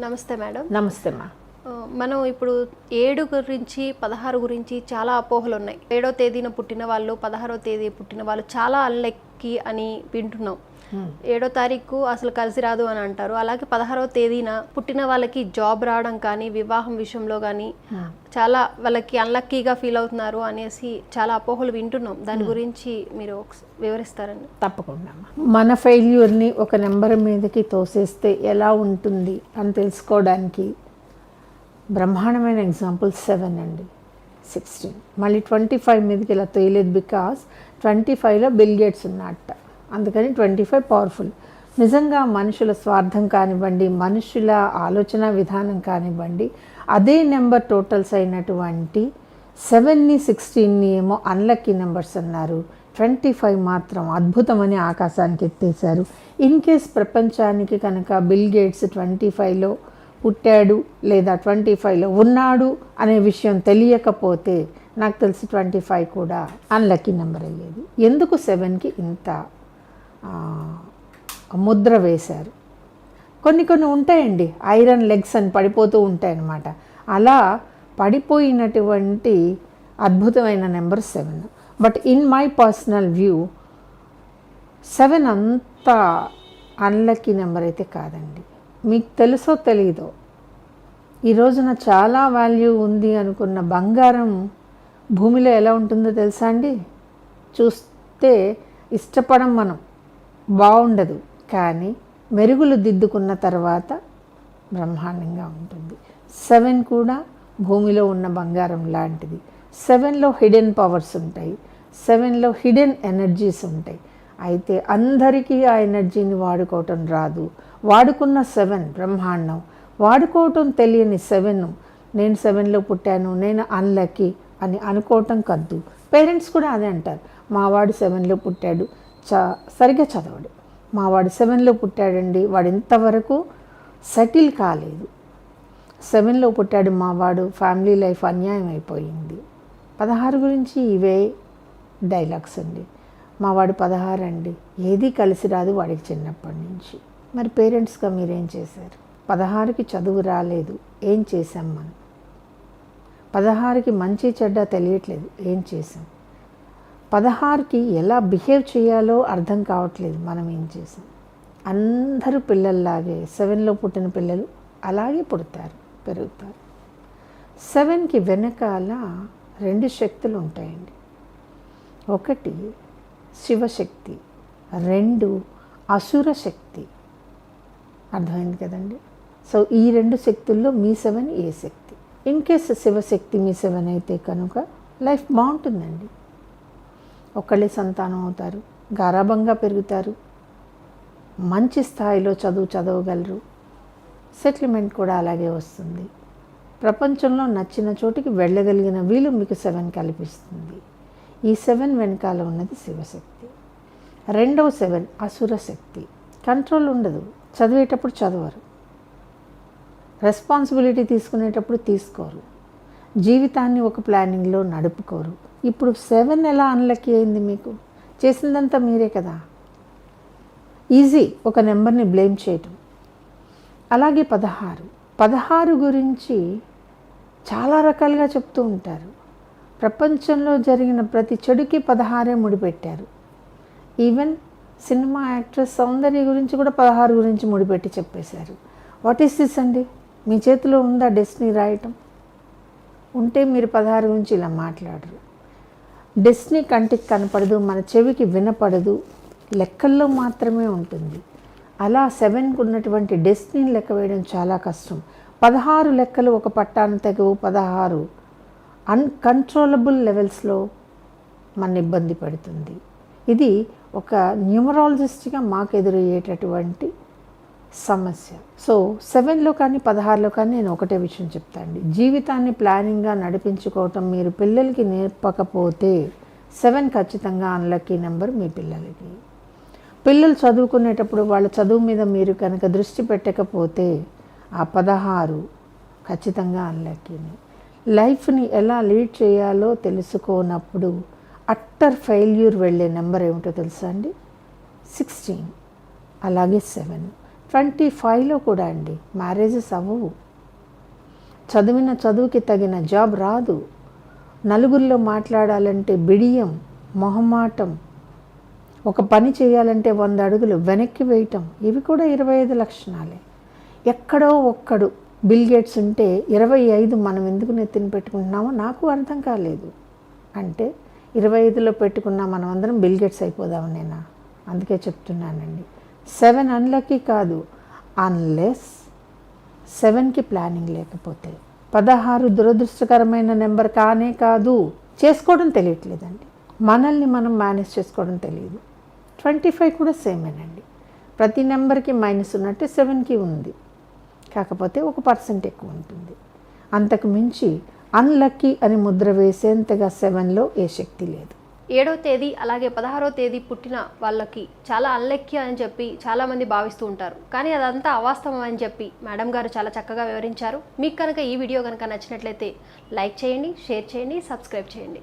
నమస్తే మేడం. నమస్తే ఆ, మనం ఇప్పుడు ఏడు గురించి పదహారు గురించి చాలా అపోహలు ఉన్నాయి. ఏడో తేదీన పుట్టిన వాళ్ళు పదహారో తేదీ పుట్టిన వాళ్ళు చాలా అన్లెక్కి అని వింటున్నాం. ఏడో తారీఖు అసలు కలిసి రాదు అని అంటారు. అలాగే పదహారో తేదీన పుట్టిన వాళ్ళకి జాబ్ రావడం కానీ వివాహం విషయంలో కానీ చాలా వాళ్ళకి అన్లక్కీగా ఫీల్ అవుతున్నారు అనేసి చాలా అపోహలు వింటున్నాం. దాని గురించి మీరు వివరిస్తారండి. తప్పకుండా. మన ఫెయిల్యూర్ని ఒక నెంబర్ మీదకి తోసేస్తే ఎలా ఉంటుంది అని తెలుసుకోవడానికి బ్రహ్మాండమైన ఎగ్జాంపుల్ సెవెన్ అండి. సిక్స్టీన్ మళ్ళీ ట్వంటీ ఫైవ్ మీదకి ఇలా తోయలేదు బికాస్ ట్వంటీ ఫైవ్లో బిల్ గేట్స్ ఉన్నట్ట అందుకని ట్వంటీ ఫైవ్ పవర్ఫుల్. నిజంగా మనుషుల స్వార్థం కానివ్వండి మనుషుల ఆలోచన విధానం కానివ్వండి అదే నెంబర్ టోటల్స్ అయినటువంటి సెవెన్ని సిక్స్టీన్ని ఏమో అన్లక్కీ నెంబర్స్ అన్నారు. ట్వంటీ ఫైవ్ మాత్రం అద్భుతమని ఆకాశానికి ఎత్తేశారు. ఇన్ కేస్ ప్రపంచానికి కనుక బిల్ గేట్స్ ట్వంటీ ఫైవ్లో పుట్టాడు లేదా ట్వంటీ ఫైవ్లో ఉన్నాడు అనే విషయం తెలియకపోతే నాకు తెలిసి ట్వంటీ ఫైవ్ కూడా అన్లక్కీ నెంబర్ అయ్యేది. ఎందుకు సెవెన్కి ఇంత ముద్ర వేశారు. కొన్ని కొన్ని ఉంటాయండి ఐరన్ లెగ్స్ అని పడిపోతూ ఉంటాయన్నమాట. అలా పడిపోయినటువంటి అద్భుతమైన number seven. But in my personal view seven అంత అన్లక్కీ నెంబర్ అయితే కాదండి. మీకు తెలుసో తెలీదో ఈ రోజున చాలా వాల్యూ ఉంది అనుకున్న బంగారం భూమిలో ఎలా ఉంటుందో తెలుసా అండి? చూస్తే ఇష్టపడం మనం. బాగుండదు. కానీ మెరుగులు దిద్దుకున్న తర్వాత బ్రహ్మాండంగా ఉంటుంది. సెవెన్ కూడా భూమిలో ఉన్న బంగారం లాంటిది. సెవెన్లో హిడెన్ పవర్స్ ఉంటాయి. సెవెన్లో హిడెన్ ఎనర్జీస్ ఉంటాయి. అయితే అందరికీ ఆ ఎనర్జీని వాడుకోవటం రాదు. వాడుకున్న సెవెన్ బ్రహ్మాండం. వాడుకోవటం తెలియని సెవెన్ నేను సెవెన్లో పుట్టాను నేను అన్లక్కీ అని అనుకోవటం కద్దు. పేరెంట్స్ కూడా అదే అంటారు. మావాడు సెవెన్లో పుట్టాడు చ సరిగ్గా చదవడు. మావాడు సెవెన్లో పుట్టాడండి. వాడు ఇంతవరకు సెటిల్ కాలేదు. సెవెన్లో పుట్టాడు మావాడు ఫ్యామిలీ లైఫ్ అన్యాయం అయిపోయింది. పదహారు గురించి ఇవే డైలాగ్స్ అండి. మావాడు పదహారు అండి ఏది కలిసి రాదు వాడికి చిన్నప్పటి నుంచి. మరి పేరెంట్స్గా మీరేం చేశారు? పదహారుకి చదువు రాలేదు. ఏం చేశాం మనం? పదహారుకి మంచి చెడ్డ తెలియట్లేదు. ఏం చేసాం పదహారుకి ఎలా బిహేవ్ చేయాలో అర్థం కావట్లేదు మనం ఏం చేసాం. అందరూ పిల్లల్లాగే సెవెన్లో పుట్టిన పిల్లలు అలాగే పుడతారు పెరుగుతారు. సెవెన్కి వెనకాల రెండు శక్తులు ఉంటాయండి. ఒకటి శివశక్తి రెండు అసుర శక్తి. అర్థమైంది కదండి? సో ఈ రెండు శక్తుల్లో మీ సెవెన్ ఏ శక్తి? ఇన్ కేస్ శివశక్తి మీ సెవెన్ అయితే కనుక లైఫ్ బాగుంటుందండి. ఒకళ్ళే సంతానం అవుతారు గారాభంగా పెరుగుతారు మంచి స్థాయిలో చదువు చదవగలరు. సెటిల్మెంట్ కూడా అలాగే వస్తుంది. ప్రపంచంలో నచ్చిన చోటికి వెళ్ళగలిగిన వీలు మీకు సెవెన్ కల్పిస్తుంది. ఈ సెవెన్ వెనకాల ఉన్నది శివశక్తి. రెండవ సెవెన్ అసుర శక్తి. కంట్రోల్ ఉండదు. చదివేటప్పుడు చదవరు. రెస్పాన్సిబిలిటీ తీసుకునేటప్పుడు తీసుకోరు. జీవితాన్ని ఒక ప్లానింగ్లో నడుపుకోరు. ఇప్పుడు సెవెన్ ఎలా అన్లక్కీ అయింది మీకు? చేసిందంతా మీరే కదా. ఈజీ ఒక నెంబర్ని బ్లేమ్ చేయటం. అలాగే పదహారు. పదహారు గురించి చాలా రకాలుగా చెప్తూ ఉంటారు. ప్రపంచంలో జరిగిన ప్రతి చెడుకి పదహారే ముడిపెట్టారు. ఈవెన్ సినిమా యాక్ట్రెస్ సౌందర్య గురించి కూడా పదహారు గురించి ముడిపెట్టి చెప్పేశారు. వాట్ ఈస్ దిస్ అండి? మీ చేతిలో ఉందా డెస్టినీ రాయటం? ఉంటే మీరు పదహారు గురించి ఇలా మాట్లాడరు. డెస్నీ కంటికి కనపడదు మన చెవికి వినపడదు లెక్కల్లో మాత్రమే ఉంటుంది. అలా సెవెన్కు ఉన్నటువంటి డెస్నీని లెక్క వేయడం చాలా కష్టం. పదహారు లెక్కలు ఒక పట్టాను తెగవు పదహారు అన్కంట్రోలబుల్ లెవెల్స్లో మన ఇబ్బంది పెడుతుంది. ఇది ఒక న్యూమరాలజిస్ట్గా మాకు ఎదురయ్యేటటువంటి సమస్య. సో సెవెన్లో కానీ పదహారులో కానీ నేను ఒకటే విషయం చెప్తానండి జీవితాన్ని ప్లానింగ్గా నడిపించుకోవటం మీరు పిల్లలకి నేర్పకపోతే సెవెన్ ఖచ్చితంగా అన్లక్కీ నెంబర్ మీ పిల్లలకి. పిల్లలు చదువుకునేటప్పుడు వాళ్ళ చదువు మీద మీరు కనుక దృష్టి పెట్టకపోతే ఆ పదహారు ఖచ్చితంగా అన్లక్కీని లైఫ్ని ఎలా లీడ్ చేయాలో తెలుసుకోనప్పుడు అట్టర్ ఫెయిల్యూర్ వెళ్ళే నెంబర్ ఏమిటో తెలుసా అండి? సిక్స్టీన్. అలాగే సెవెన్. ట్వంటీ ఫైవ్లో కూడా అండి మ్యారేజెస్ అవ్వవు. చదివిన చదువుకి తగిన జాబ్ రాదు. నలుగురిలో మాట్లాడాలంటే బిడియం మొహమాటం. ఒక పని చేయాలంటే వంద అడుగులు వెనక్కి వేయటం. ఇవి కూడా ఇరవై ఐదు లక్షణాలే. ఎక్కడో ఒక్కడు బిల్ గేట్స్ ఉంటే ఇరవై ఐదు మనం ఎందుకు నెత్తిన పెట్టుకుంటున్నామో నాకు అర్థం కాలేదు. అంటే ఇరవై ఐదులో పెట్టుకున్న మనం అందరం బిల్ గేట్స్ అయిపోదాం నేనా అందుకే చెప్తున్నానండి. సెవెన్ అన్లక్కీ కాదు అన్లెస్ సెవెన్కి ప్లానింగ్ లేకపోతే. పదహారు దురదృష్టకరమైన నెంబర్ కానే కాదు. చేసుకోవడం తెలియట్లేదండి. మనల్ని మనం మేనేజ్ చేసుకోవడం తెలియదు. ట్వంటీ ఫైవ్ కూడా సేమేనండి ప్రతి నెంబర్కి మైనస్ ఉన్నట్టే సెవెన్కి ఉంది. కాకపోతే ఒక పర్సెంట్ ఎక్కువ ఉంటుంది. అంతకు మించి అన్లక్కీ అని ముద్ర వేసేంతగా సెవెన్లో ఏ శక్తి లేదు. ఏడో తేదీ అలాగే పదహారో తేదీ పుట్టిన వాళ్ళకి చాలా అల్లెక్య అని చెప్పి చాలామంది భావిస్తూ ఉంటారు. కానీ అదంతా అవాస్తవం అని చెప్పి మేడం గారు చాలా చక్కగా వివరించారు. మీకు కనుక ఈ వీడియో కనుక నచ్చినట్లయితే లైక్ చేయండి షేర్ చేయండి సబ్స్క్రైబ్ చేయండి.